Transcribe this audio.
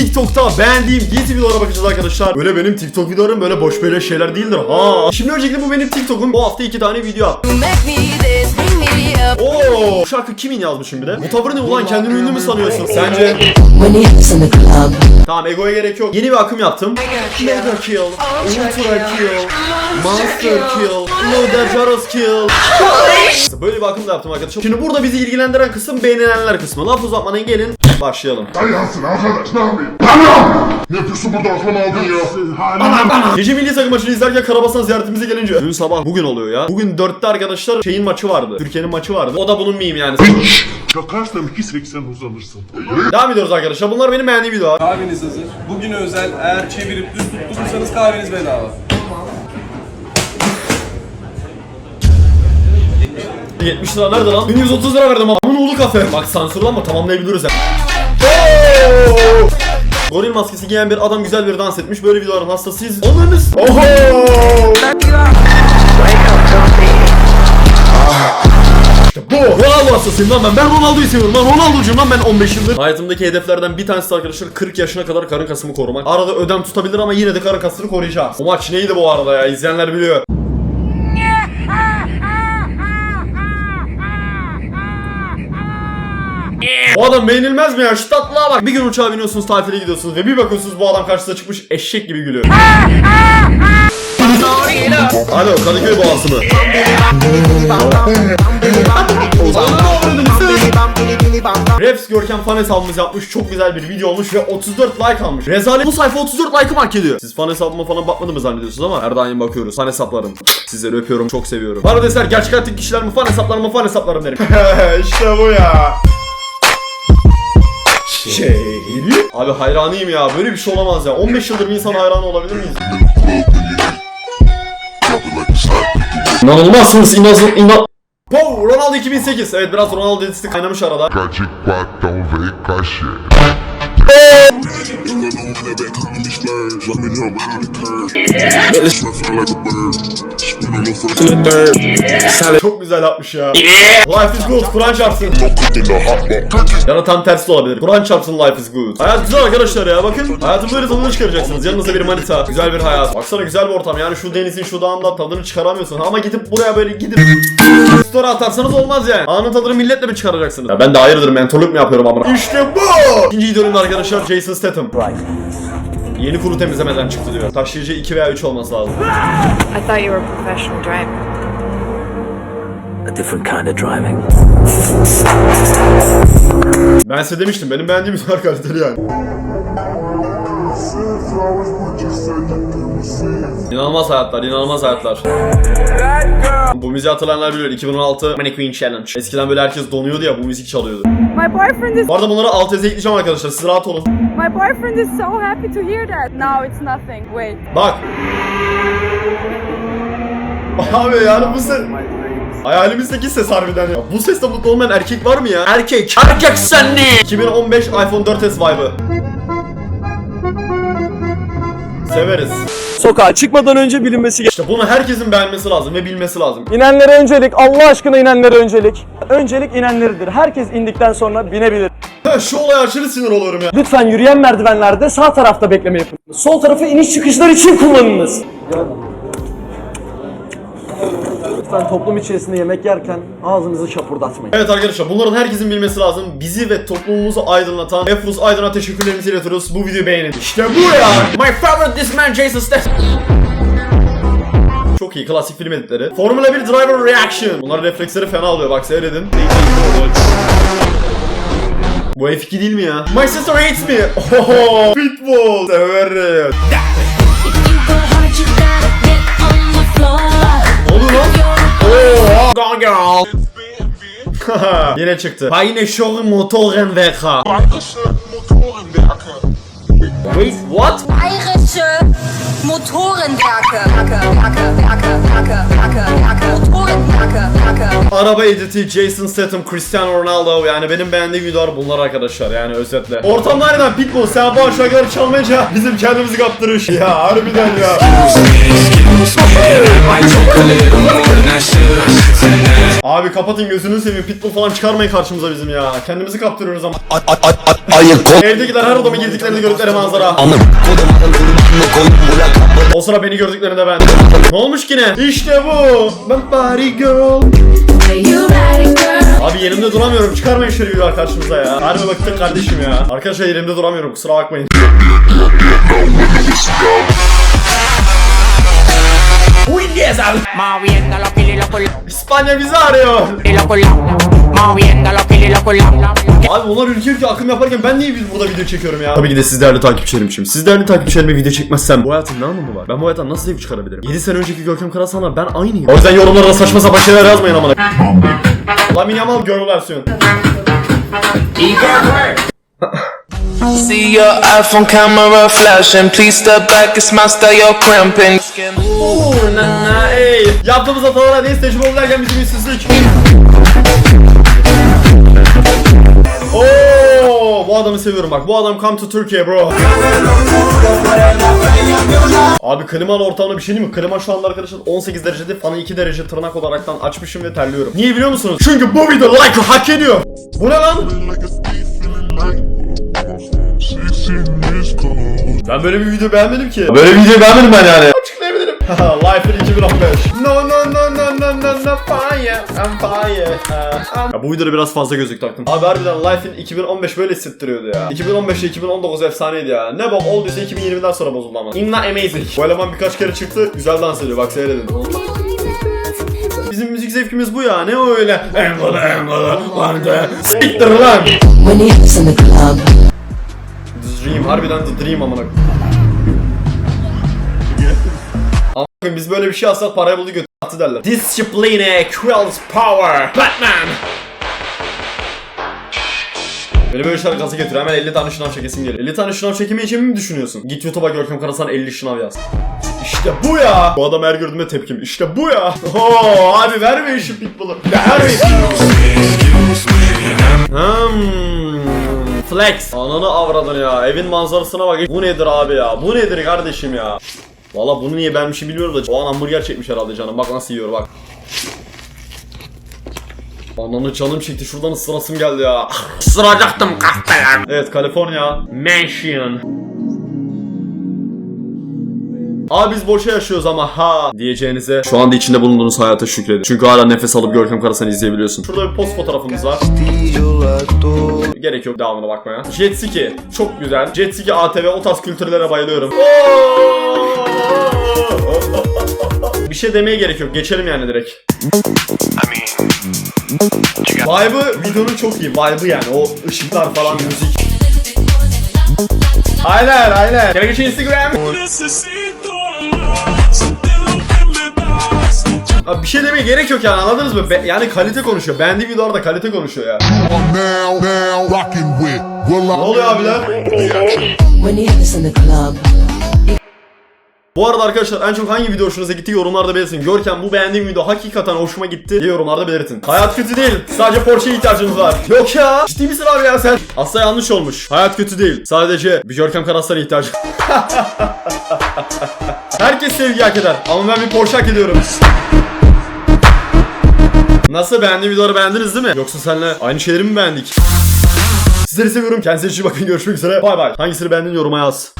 TikTok'ta beğendiğim gezi videolara bakacağız arkadaşlar. Böyle benim TikTok videolarım böyle boş böyle şeyler değildir ha. Şimdi öncelikle bu benim TikTok'um. Bu hafta iki tane video attım. Oo, bu şarkı kimin yazmışım bir de? Bu tavır ne ulan kendini ünlü mü sanıyorsun? Sence? Tamam egoya gerek yok. Yeni bir akım yaptım. Mega kill, ultra kill, monster kill, loader Jaros kill. Böyle bir akım da yaptım arkadaşlar. Şimdi burada bizi ilgilendiren kısım beğenilenler kısmı. Laf uzatmadan gelin başlayalım. Dayansın arkadaş ne yapayım? Bana! Ne yapıyorsun burada aklımı aldın ya? Gece milli takım maçını izlerken Karabasan ziyaretimize gelince dün sabah bugün oluyor ya. Bugün 4'te arkadaşlar şeyin maçı vardı. Türkiye'nin maçı vardı. O da bunun miyim yani. Çakarsam 2.80 uzanırsın. Devam ediyoruz arkadaşlar. Bunlar benim beğendiğim videolar. Kahveniz hazır. Bugüne özel eğer çevirip düz tutturursanız kahveniz bedava. 70 lira nerede lan? 1130 lira verdim adamın oğlu kafe. Bak sansürlanma tamamlayabiliriz ya. Goril maskesi giyen bir adam güzel bir dans etmiş. Böyle videoların hastasıyız. Onlarınız. Oho! Bu. Ronaldo hastasıyım lan ben. Ben Ronaldo'yu seviyorum lan. Ronaldo'cuyum lan ben 15 yıldır. Hayatımdaki hedeflerden bir tanesi arkadaşlar 40 yaşına kadar karın kasımı korumak. Arada ödem tutabilir ama yine de karın kasını koruyacağız. O maç neydi bu arada ya? İzleyenler biliyor. Bu adam beğenilmez mi ya? Şu tatlılığa bak. Bir gün uçağa biniyorsunuz tatile gidiyorsunuz ve bir bakıyorsunuz bu adam karşısına çıkmış eşek gibi gülüyor. Alo Kadıköy boğası mı? Refs Görkem fan hesabımız yapmış. Çok güzel bir video olmuş ve 34 like almış. Rezalet bu sayfa 34 like'ı hak ediyor. Siz fan hesabıma falan bakmadı mı zannediyorsunuz ama her daim bakıyoruz. Fan hesaplarım. Sizleri öpüyorum. Çok seviyorum. Bana deser gerçek hayattaki kişiler mi fan hesaplarım mı fan hesaplarım derim. işte bu ya. Şey. Abi hayranıyım ya. Böyle bir şey olamaz ya. 15 yıldır bir insan hayranı olabilir miyiz? İnanılmazsınız. İnanılmaz. İnan... Wow, Ronaldo 2008. Evet biraz Ronaldo dizisi kaynamış arada. Kaçık patron ve kaşı. Çok güzel yapmış ya. Life is good. Kur'an çarpsın. Ya da tam tersi de olabilir. Kur'an çarpsın life is good. Hayat güzel arkadaşlar ya bakın. Hayatın böyle tadını çıkaracaksınız. Yanınızda bir manita. Güzel bir hayat. Baksana güzel bir ortam. Yani şu denizin şu dağın da tadını çıkaramıyorsun. Ama gidip buraya böyle gidip story atarsanız olmaz yani. Anın tadını milletle mi çıkaracaksınız? Ya ben de hayırdır mentoluk mu yapıyorum amına? İşte bu. İkinci idolüm arkadaşlar Jason Statham. Yeni kuru temizlemeden çıktı diyor. Taşıyıcı 2 veya 3 olması lazım. I thought you were a professional driver. A different kind of driving. Ben size demiştim benim beğendiğim müzik kaliteli yani. İnanılmaz hayatlar, inanılmaz hayatlar. Bu müziği hatırlayanlar biliyor. 2016 Mannequin Challenge. Eskiden böyle herkes donuyordu ya bu müzik çalıyordu. My boyfriend is Bu arada bunları alt yazıya ekleyeceğim arkadaşlar. Siz rahat olun. my boyfriend is so happy to hear that. No, it's nothing. Wait. Bak. Abi yani bu ses... Hayalimizdeki ses harbiden ya. Bu sesle mutlu olmayan erkek var mı ya? Erkek. Erkek sen ne? 2015 iPhone 4s vibe'ı. Severiz. Sokağa çıkmadan önce bilinmesi İşte bunu herkesin beğenmesi lazım ve bilmesi lazım. İnenlere öncelik, Allah aşkına inenlere öncelik. Öncelik inenleridir. Herkes indikten sonra binebilir. Ha, Şu olaya aşırı sinir oluyorum ya. Lütfen yürüyen merdivenlerde sağ tarafta bekleme yapın. Sol tarafı iniş çıkışlar için kullanınız. Lütfen toplum içerisinde yemek yerken ağzınızı şapurdatmayın. Evet arkadaşlar bunların herkesin bilmesi lazım. Bizi ve toplumumuzu aydınlatan Efrus Aydın'a teşekkürlerimizi iletiyoruz. Bu videoyu beğenin. İşte bu ya. My favorite this man Jason Statham. Çok iyi klasik film editleri. Formula 1 Driver Reaction. Bunların refleksleri fena oluyor bak seyredin. Bu F2 değil mi ya? My sister hates me. Oho, pitbull. Severim. Gone girl. Yine çıktı. Beine Schorre Motorenwerker. Wait, what? Bayerische Motorenwerke. Werke, Werke, Werke, Werke, Werke, Werke. Motorenwerke, Werke. Araba editi Jason Statham, Cristiano Ronaldo yani benim beğendiğim videolar bunlar arkadaşlar yani özetle. Ortamda nereden pitbull sen bu aşağıları çalmayınca bizim kendimizi kaptırış. Ya harbiden ya. Abi kapatın gözünü seveyim pitbull falan çıkarmayın karşımıza bizim ya. Kendimizi kaptırıyoruz ama. Ayık ol Evdekiler her odama girdiklerinde gördükleri manzara. Kapı O sıra beni gördüklerinde ben. Ne olmuş yine? İşte bu. Ben body girl. Abi yerimde duramıyorum. Çıkarmayın şöyle videolar karşımıza ya. Harbi bıktık kardeşim ya. Arkadaşlar yerimde duramıyorum. Kusura bakmayın. İspanya bizi arıyor. Abi onlar ülke ülke akım yaparken ben niye burada video çekiyorum ya? Tabii ki de siz değerli takipçilerim şimdi. Siz değerli takipçilerime video çekmezsem bu hayatın ne anlamı var? Ben bu hayattan nasıl zevk çıkarabilirim? 7 sene önceki Görkem Karasan'la ben aynıyım. O yüzden yorumlara saçma sapan şeyler yazmayın amına. Lamin Yamal girl versiyon. See your iPhone camera flashing. Please step back, it's my style, you're cramping. Oo, na na ey. Yaptığımız hatalara neyiz tecrübe oldu derken bizim yüzsüzlük. Oo, bu adamı seviyorum bak. Bu adam come to Türkiye bro. Abi klimalı ortamda bir şey değil mi? Klima şu anda arkadaşlar 18 derecede fanı 2 derece tırnak olaraktan açmışım ve terliyorum. Niye biliyor musunuz? Çünkü bu video like hak ediyor. Bu ne lan? Ben böyle bir video beğenmedim ki. Böyle bir video beğenmedim ben yani. Açıklayabilirim. Life in 2015. No no no no no no no fire. I'm fire. Uh, ya bu videoda biraz fazla gözlük taktım. Abi harbiden Life in 2015 böyle hissettiriyordu ya. 2015 ile 2019 efsaneydi ya. Ne bok olduysa 2020'den sonra bozuldu ama. Inna amazing. Bu eleman birkaç kere çıktı. Güzel dans ediyor. Bak seyredin. Bizim müzik zevkimiz bu ya. Ne o öyle? Engalı engalı. Lan de. Siktir lan. The Dream harbiden The Dream amına. Biz böyle bir şey alsak parayı buldu götü attı derler. Discipline quells power. Batman. Böyle şeyler gaza getiriyor. Hemen 50 tane şınav çekesim geliyor. 50 tane şınav çekemeyeceğimi mi düşünüyorsun? Git YouTube'a Görkem Karasan 50 şınav yaz. İşte bu ya. Bu adam her gördüğümde tepkim. İşte bu ya. Oo, abi verme şu pitbull'u. Verme. Hmm. Flex. Ananı avradın ya. Evin manzarasına bak. Bu nedir abi ya? Bu nedir kardeşim ya? Valla bunu niye beğenmişim bilmiyorum da. O an hamburger çekmiş herhalde canım. Bak nasıl yiyor bak. Ananı canım çekti. Şuradan ısırasım geldi ya. Isıracaktım kahpeler. Evet California. Mansion. Abi biz boşa yaşıyoruz ama ha diyeceğinize şu anda içinde bulunduğunuz hayata şükredin. Çünkü hala nefes alıp Görkem Karasan'ı izleyebiliyorsun. Şurada bir post fotoğrafımız var. Gerek yok devamına bakmaya. Jet Ski çok güzel. Jet Ski ATV o tarz kültürlere bayılıyorum. Bir şey demeye gerek yok. Geçelim yani direkt. Vibe'ı videonun çok iyi. Vibe'ı yani o ışıklar falan müzik. Aynen aynen. Gel geçin Instagram. Abi bir şey demeye gerek yok yani anladınız mı? Be- yani kalite konuşuyor. Beğendiği videolarda kalite konuşuyor ya. Ne oluyor abiler? Bu arada arkadaşlar en çok hangi video hoşunuza gitti yorumlarda belirtin. Görkem bu beğendiğim video hakikaten hoşuma gitti diye yorumlarda belirtin. Hayat kötü değil. Sadece Porsche'ye ihtiyacınız var. Yok ya. Ciddi misin abi ya sen? Aslında yanlış olmuş. Hayat kötü değil. Sadece bir Görkem Karaslar'a ihtiyacı. Herkes sevgi hak eder. Ama ben bir Porsche hak ediyorum. Nasıl beğendiğim videoları beğendiniz değil mi? Yoksa seninle aynı şeyleri mi beğendik? Sizleri seviyorum. Kendinize iyi bakın. Görüşmek üzere. Bay bay. Hangisini beğendin yoruma yaz.